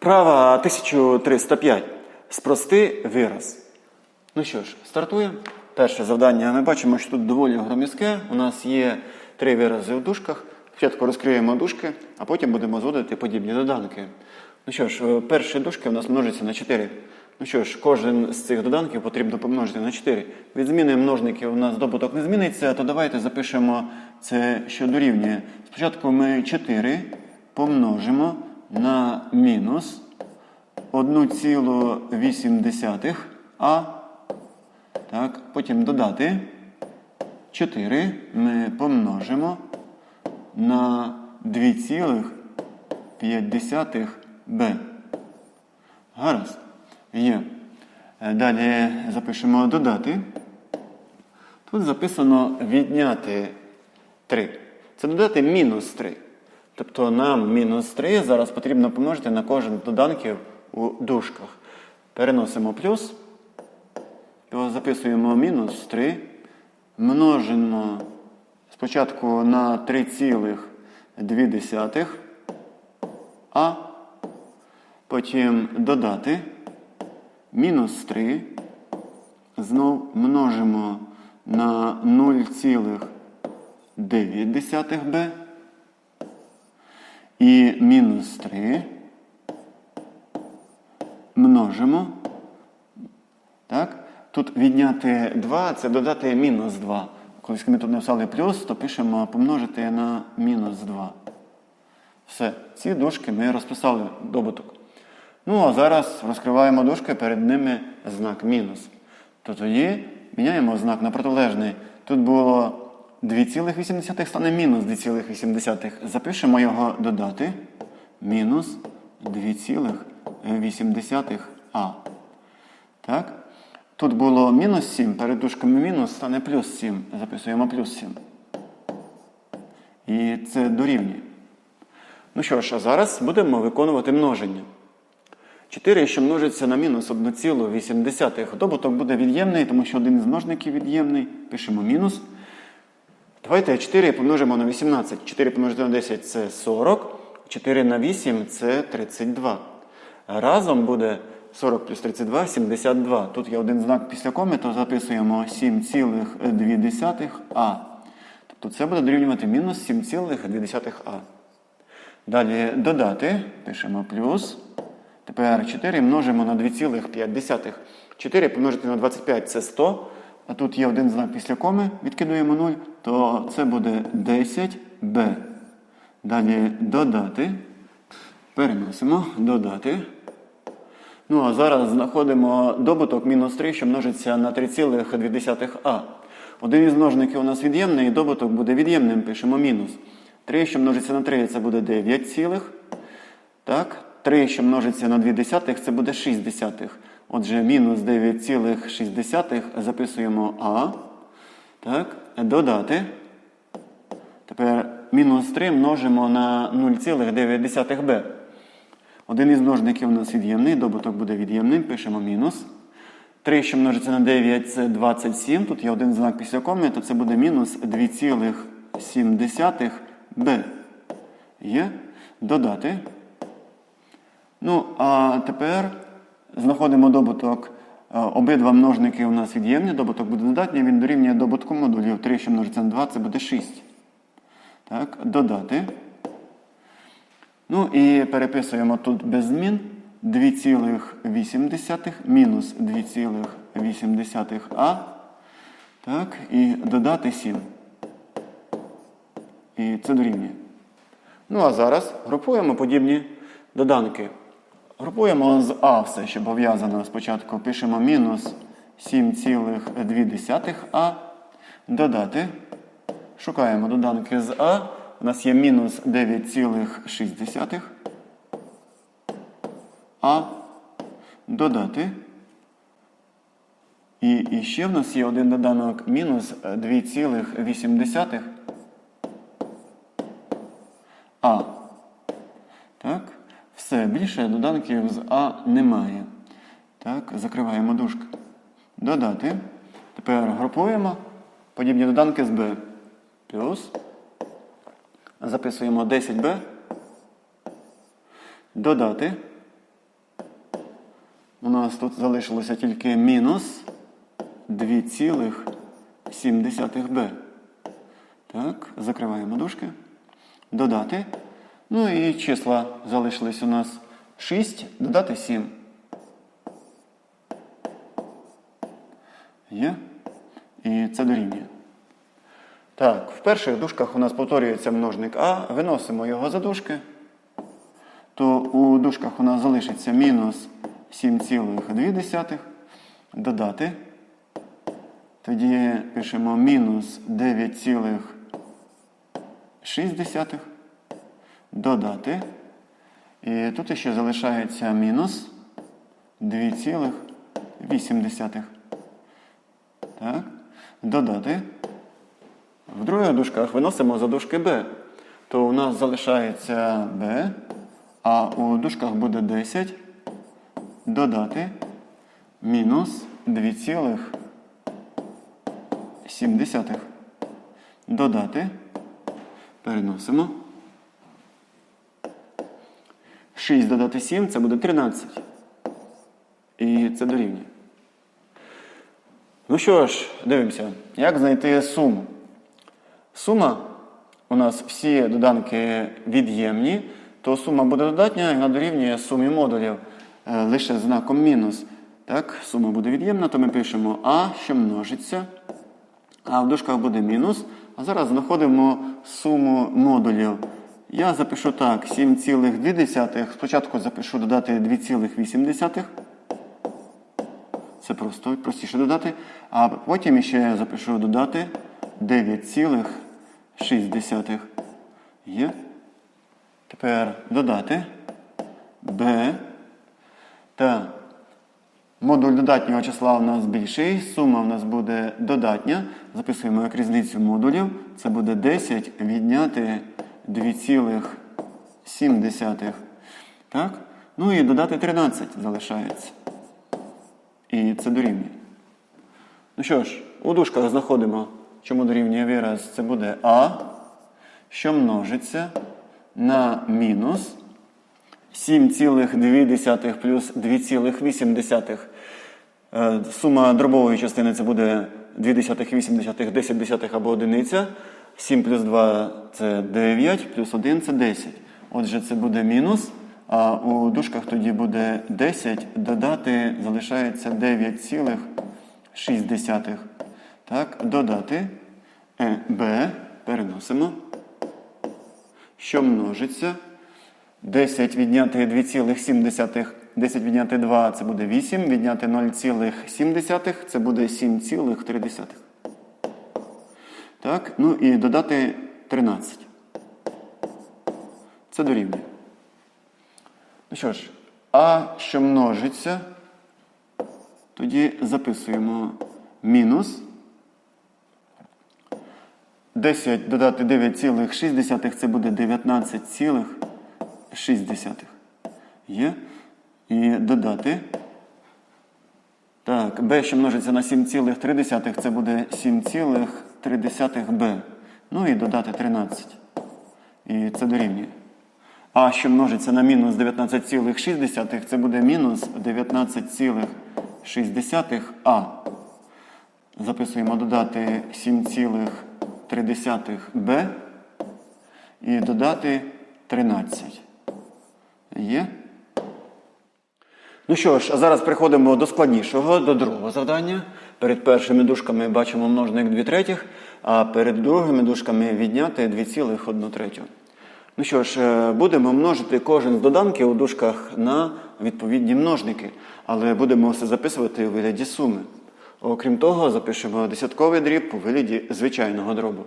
Вправа 1305. Спрости вираз. Ну що ж, стартуємо. Перше завдання. Ми бачимо, що тут доволі громіздке. У нас є три вирази в дужках. Спочатку розкриємо дужки, а потім будемо зводити подібні доданки. Ну що ж, е, перші дужки у нас множаться на 4. Ну що ж, кожен з цих доданків потрібно помножити на 4. Від зміни множників у нас добуток не зміниться, то давайте запишемо це, що дорівнює. Спочатку ми 4 помножимо на мінус 1,8 а. Так, потім додати 4 ми помножимо на 2,5 b. Гаразд. Є. Далі запишемо додати. Тут записано відняти 3. Це додати мінус 3. Тобто нам мінус 3 зараз потрібно помножити на кожен з доданків у дужках. Переносимо плюс. Записуємо мінус 3. Множимо спочатку на 3,2 а. Потім додати мінус 3. Знов множимо на 0,9 b. І мінус 3 множимо. Так? Тут відняти 2 це додати мінус 2. Колись ми тут написали плюс, то пишемо помножити на мінус 2. Все, ці дужки ми розписали добуток. Ну, а зараз розкриваємо дужки, перед ними знак мінус. То тоді міняємо знак на протилежний. Тут було 2,8 стане мінус 2,8. Запишемо його додати. Мінус 2,8 а. Так? Тут було мінус 7, перед дужками мінус стане плюс 7. Записуємо плюс 7. І це дорівнює. Ну що ж, а зараз будемо виконувати множення. 4, що множиться на мінус 1,8. Добуток буде від'ємний, тому що один із множників від'ємний. Пишемо мінус. Давайте 4 помножимо на 18. 4 помножити на 10 це 40. 4 на 8 це 32. Разом буде 40 плюс 32 72. Тут є один знак після коми, то записуємо 7,2 а. Тобто це буде дорівнювати мінус 7,2 а. Далі додати, пишемо плюс. Тепер 4 множимо на 2,5. 4 помножити на 25 це 100. А тут є один знак після коми, відкидуємо 0, то це буде 10b. Далі додати. Переносимо, додати. Ну, а зараз знаходимо добуток мінус 3, що множиться на 3,2а. Один із множників у нас від'ємний, і добуток буде від'ємним, пишемо мінус. 3, що множиться на 3, це буде 9 цілих. Так? 3, що множиться на 2 десятих, це буде 6 десятих. Отже, мінус 9,6 записуємо А. Так? Додати. Тепер мінус 3 множимо на 0,9b. Один із множників у нас від'ємний, добуток буде від'ємним, пишемо мінус. 3, що множиться на 9, це 27. Тут є один знак після коми, то це буде мінус 2,7b. Є. Додати. Ну, а тепер знаходимо добуток. Е, Обидва множники у нас від'ємні, добуток буде додатній, він дорівнює добутку модулів. 3, що множиться на 2, це буде 6. Так, додати. Ну і переписуємо тут без змін 2,8 мінус 2,8а. Так, і додати 7. І це дорівнює. Ну а зараз групуємо подібні доданки. Групуємо з А все, що пов'язано. Спочатку пишемо мінус 7,2а. Додати. Шукаємо доданки з А. У нас є мінус 9,6. А. Додати. І, і ще в нас є один доданок мінус 2,8. А. Все, більше доданків з А немає. Так, закриваємо дужки. Додати. Тепер групуємо подібні доданки з Б. Плюс. Записуємо 10b. Додати. у нас тут залишилося тільки мінус 2,7b. Так, закриваємо дужки. Додати. Ну і числа залишились у нас 6, додати 7. Є. І це дорівнює. Так, в перших дужках у нас повторюється множник А. Виносимо його за дужки. То у дужках у нас залишиться мінус 7,2. Додати. Тоді пишемо мінус 9,6. Додати. І тут ще залишається мінус 2,8. Так. Додати. В других дужках виносимо за дужки b. То у нас залишається b, а у дужках буде 10. Додати мінус 2,7. Додати. Переносимо. 6 додати 7 це буде 13. І це дорівнює. Ну що ж, дивимося, як знайти суму. Сума у нас всі доданки від'ємні, то сума буде додатня і вона дорівнює сумі модулів е, лише знаком мінус. Так, сума буде від'ємна, то ми пишемо А, що множиться. А в дужках буде мінус. А зараз знаходимо суму модулів. Я запишу так: 7,2. Спочатку запишу додати 2,8. Це просто простіше додати. А потім ще запишу додати 9,6. Є. Тепер додати b. Та модуль додатнього числа у нас більший. Сума у нас буде додатня. Записуємо як різницю модулів. Це буде 10 відняти 2,7. Так? Ну і додати 13 залишається. І це дорівнює. Ну що ж, у дужках знаходимо, чому дорівнює вираз. Це буде А, що множиться на мінус 7,2 плюс 2,8. Е, Сума дробової частини це буде 2 десятих, 8 десятих, 10 або одиниця. 7 плюс 2 це 9, плюс 1 це 10. Отже, це буде мінус. А у дужках тоді буде 10, додати залишається 9,6. Так, додати е, b переносимо. Що множиться? 10 відняти 2,7. 10 відняти 2 це буде 8, відняти 0,7 це буде 7,3. Так, ну і додати 13. Це дорівнює. Ну що ж, А що множиться, тоді записуємо мінус 10 додати 9,6 це буде 19,6. Є. І додати. Так, b, що множиться на 7,3, це буде 7,3b. Ну і додати 13. І це дорівнює. А що множиться на мінус 19,6, це буде мінус 19,6а. Записуємо додати 7,3b і додати 13. Є? Ну що ж, а зараз переходимо до складнішого, до другого завдання. Перед першими дужками бачимо множник 2 третіх, а перед другими дужками відняти 2,1 третю. Ну що ж, е, будемо множити кожен з доданків у дужках на відповідні множники, але будемо все записувати у вигляді суми. Окрім того, запишемо десятковий дріб у вигляді звичайного дробу.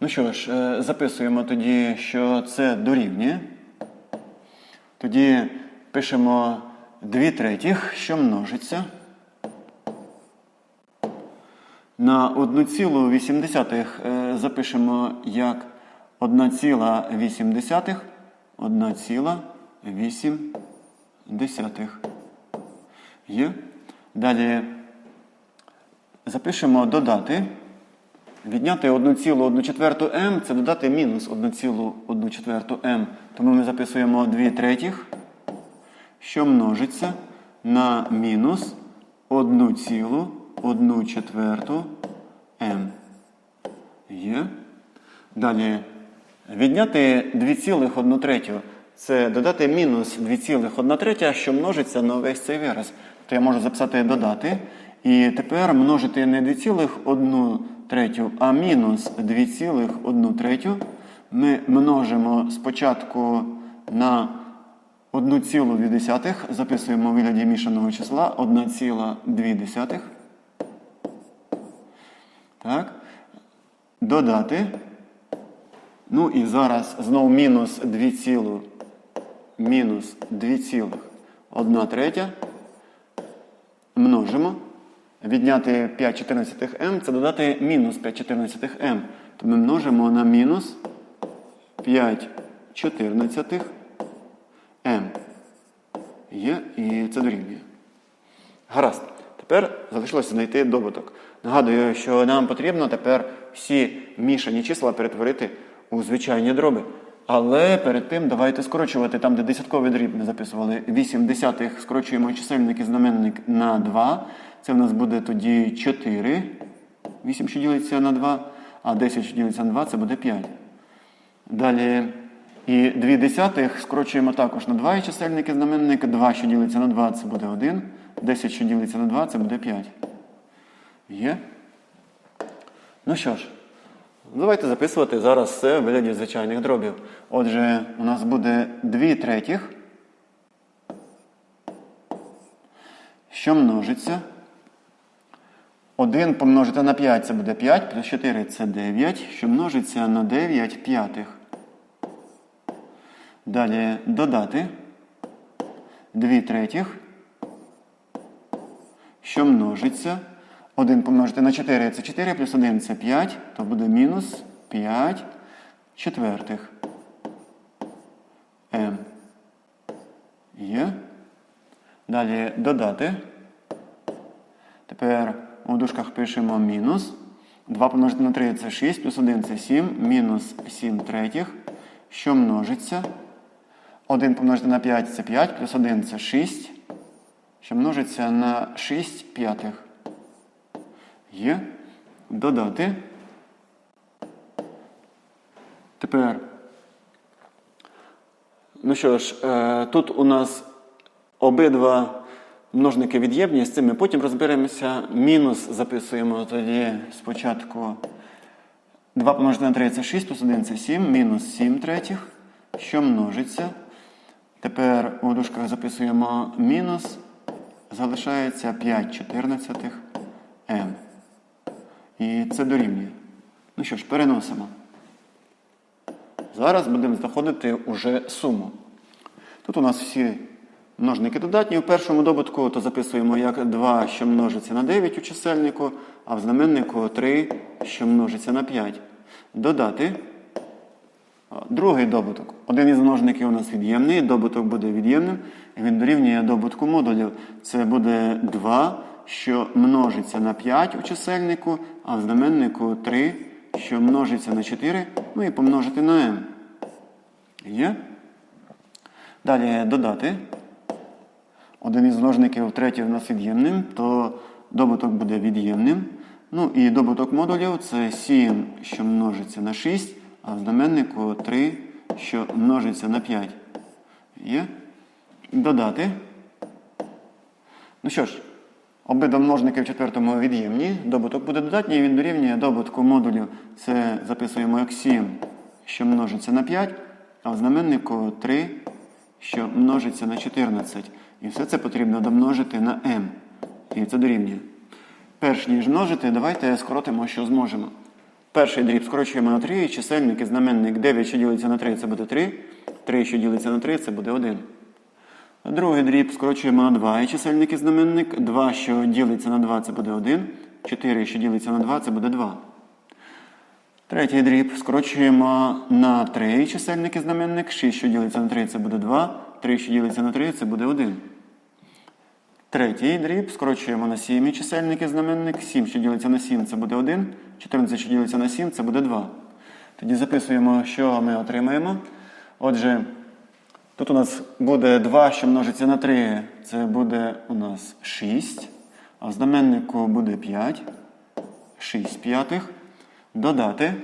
Ну що ж, е, записуємо тоді, що це дорівнює. Тоді пишемо 2 третіх, що множиться. На 1,8 е, запишемо як 1,8. 1,8. Є. Далі запишемо додати. Відняти 1,1 м це додати мінус 1,1 м. Тому ми записуємо 2 третіх, що множиться на мінус 1 цілу 1 четверту m. Є. Далі відняти 2,1 третю. Це додати мінус 2,1 третя, що множиться на весь цей вираз. То я можу записати додати. І тепер множити не 2,1 третю, а мінус 2,1 третю. Ми множимо спочатку на 1,2, записуємо у вигляді мішаного числа 1,2. Так. Додати. Ну і зараз знову мінус 2 цілу, мінус 2,1 третя. Множимо. Відняти 5 14 м це додати мінус 5 14 м. То ми множимо на мінус 5 14 м. Є, і це дорівнює. Гаразд. Тепер залишилося знайти добуток. Нагадую, що нам потрібно тепер всі мішані числа перетворити у звичайні дроби. Але перед тим давайте скорочувати там, де десятковий дріб ми записували 8 десятих, скорочуємо чисельник і знаменник на 2. Це в нас буде тоді 4. 8, що ділиться на 2, а 10, що ділиться на 2, це буде 5. Далі і 2 десятих скорочуємо також на 2 і чисельник і знаменник. 2, що ділиться на 2, це буде 1. 10, що ділиться на 2, це буде 5. Є? Ну що ж, давайте записувати зараз все в вигляді звичайних дробів. Отже, у нас буде 2 третіх, що множиться. 1 помножити на 5 це буде 5, плюс 4 це 9, що множиться на 9 п'ятих. Далі додати 2 третіх, що множиться. 1 помножити на 4 це 4, плюс 1 це 5, то буде мінус 5 четвертих. М. Є. Далі додати. Тепер у дужках пишемо мінус. 2 помножити на 3 це 6, плюс 1 це 7, мінус 7 третіх, що множиться. 1 помножити на 5 це 5, плюс 1 це 6, що множиться на 6 п'ятих. Є. Додати. Тепер. Ну що ж, е, тут у нас обидва множники від'ємні, з цим ми потім розберемося. Мінус записуємо тоді спочатку 2 помножити на 3 це 6, плюс 1 це 7, мінус 7 третіх, що множиться. Тепер у дужках записуємо мінус, залишається 5 чотирнадцятих m. І це дорівнює. Ну що ж, переносимо. Зараз будемо знаходити уже суму. Тут у нас всі множники додатні. У першому добутку то записуємо як 2, що множиться на 9 у чисельнику, а в знаменнику 3, що множиться на 5. Додати. Другий добуток. Один із множників у нас від'ємний, добуток буде від'ємним. Він дорівнює добутку модулів. Це буде 2, що множиться на 5 у чисельнику, а в знаменнику 3, що множиться на 4, ну і помножити на m. Є? Далі додати. Один із множників третій у нас від'ємним, то добуток буде від'ємним. Ну і добуток модулів це 7, що множиться на 6, а в знаменнику 3, що множиться на 5. Є? Додати. Ну що ж, обидва множники в четвертому від'ємні. Добуток буде додатній, і він дорівнює добутку модулів. Це записуємо як 7, що множиться на 5, а в знаменнику 3, що множиться на 14. І все це потрібно домножити на m. І це дорівнює. Перш ніж множити, давайте скоротимо, що зможемо. Перший дріб скорочуємо на 3, чисельник і знаменник 9, що ділиться на 3, це буде 3. 3, що ділиться на 3, це буде 1. Другий дріб скорочуємо на 2, і чисельник знаменник. 2, що ділиться на 2, це буде 1. 4, що ділиться на 2, це буде 2. Третій дріб скорочуємо на 3, чисельник і знаменник. 6, що ділиться на 3, це буде 2. 3, що ділиться на 3, це буде 1. Третій дріб скорочуємо на 7 і чисельник і знаменник. 7, що ділиться на 7, це буде 1. 14, що ділиться на 7, це буде 2. Тоді записуємо, що ми отримаємо. Отже, тут у нас буде 2, що множиться на 3, це буде у нас 6, а в знаменнику буде 5, 6 п'ятих. Додати.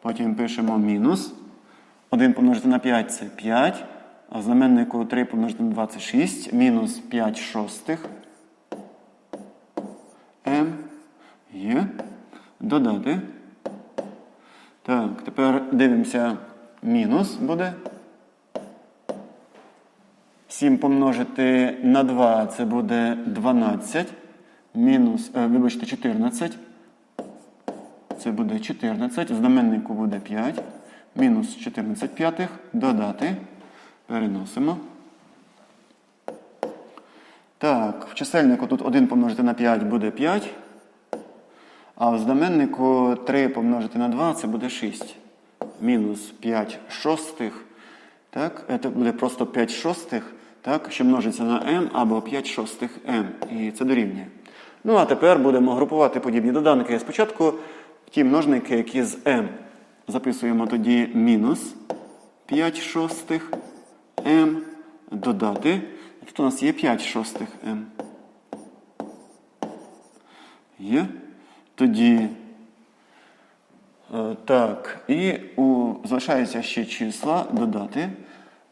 Потім пишемо мінус. 1 помножити на 5 це 5. А в знаменнику 3 помножити на 26. Мінус 5 шостих. М. Є. Додати. Так, тепер дивимося. Мінус буде. 7 помножити на 2 це буде 12. Мінус, е, вибачте, 14. Це буде 14. В знаменнику буде 5. Мінус 14 п'ятих. Додати. Переносимо. Так, в чисельнику тут 1 помножити на 5 буде 5. А в знаменнику 3 помножити на 2 це буде 6. Мінус 5 шостих. Так, це буде просто 5 шостих, так, що множиться на m або 5 шостих m. І це дорівнює. Ну, а тепер будемо групувати подібні доданки. Спочатку ті множники, які з m. Записуємо тоді мінус 5 шостих m додати. Тут у нас є 5 шостих m. Є. Тоді. е, Так, і у, залишаються ще числа додати.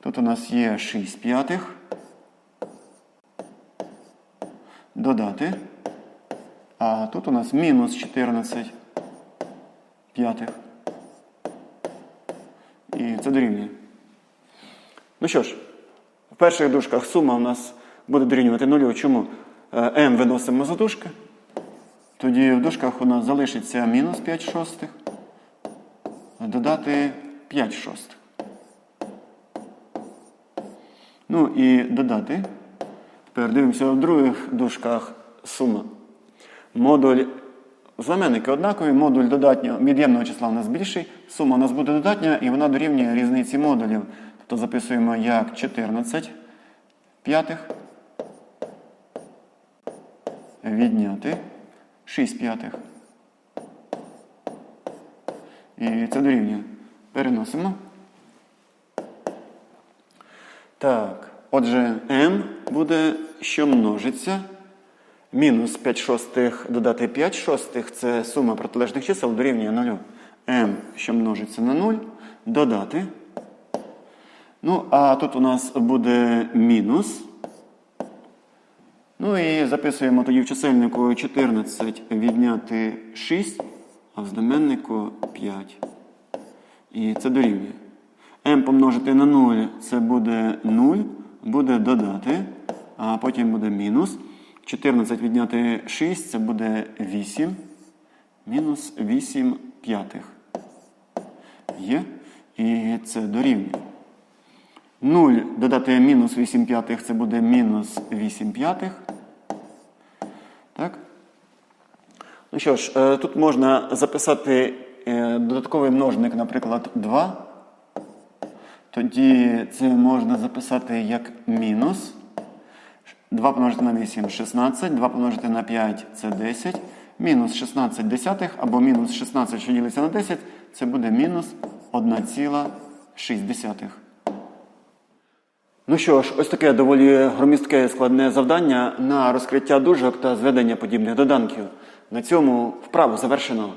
Тут у нас є 6 п'ятих. Додати. А тут у нас мінус 14 п'ятих. І це дорівнює. Ну що ж, в перших дужках сума у нас буде дорівнювати нулю. Чому? Е, m виносимо за дужки. Тоді в дужках у нас залишиться мінус 5 шостих. Додати 5 шостих. Ну і додати. Тепер дивимося в других дужках сума. Модуль знаменники однакові, модуль додатнього від'ємного числа у нас більший. Сума у нас буде додатня і вона дорівнює різниці модулів. Тобто записуємо як 14 п'ятих. Відняти 6 п'ятих. І це дорівнює. Переносимо. Так, отже, m буде, що множиться. Мінус 5 шостих додати 5 шостих це сума протилежних чисел дорівнює 0. m, що множиться на 0, додати. Ну, а тут у нас буде мінус. Ну і записуємо тоді в чисельнику 14 відняти 6, а в знаменнику 5. І це дорівнює. m помножити на 0 це буде 0, буде додати, а потім буде мінус. 14 відняти 6 це буде 8. Мінус 8 п'ятих. Є. І це дорівнює. 0 додати мінус 8 п'ятих це буде мінус 8 п'ятих. Так? Ну що ж, е, тут можна записати е, додатковий множник, наприклад, 2. Тоді це можна записати як мінус. 2 помножити на 8 16, 2 помножити на 5 це 10. Мінус 16 десятих або мінус 16, що ділиться на 10, це буде мінус 1,6. Ну що ж, ось таке доволі громістке складне завдання на розкриття дужок та зведення подібних доданків. На цьому вправу завершено.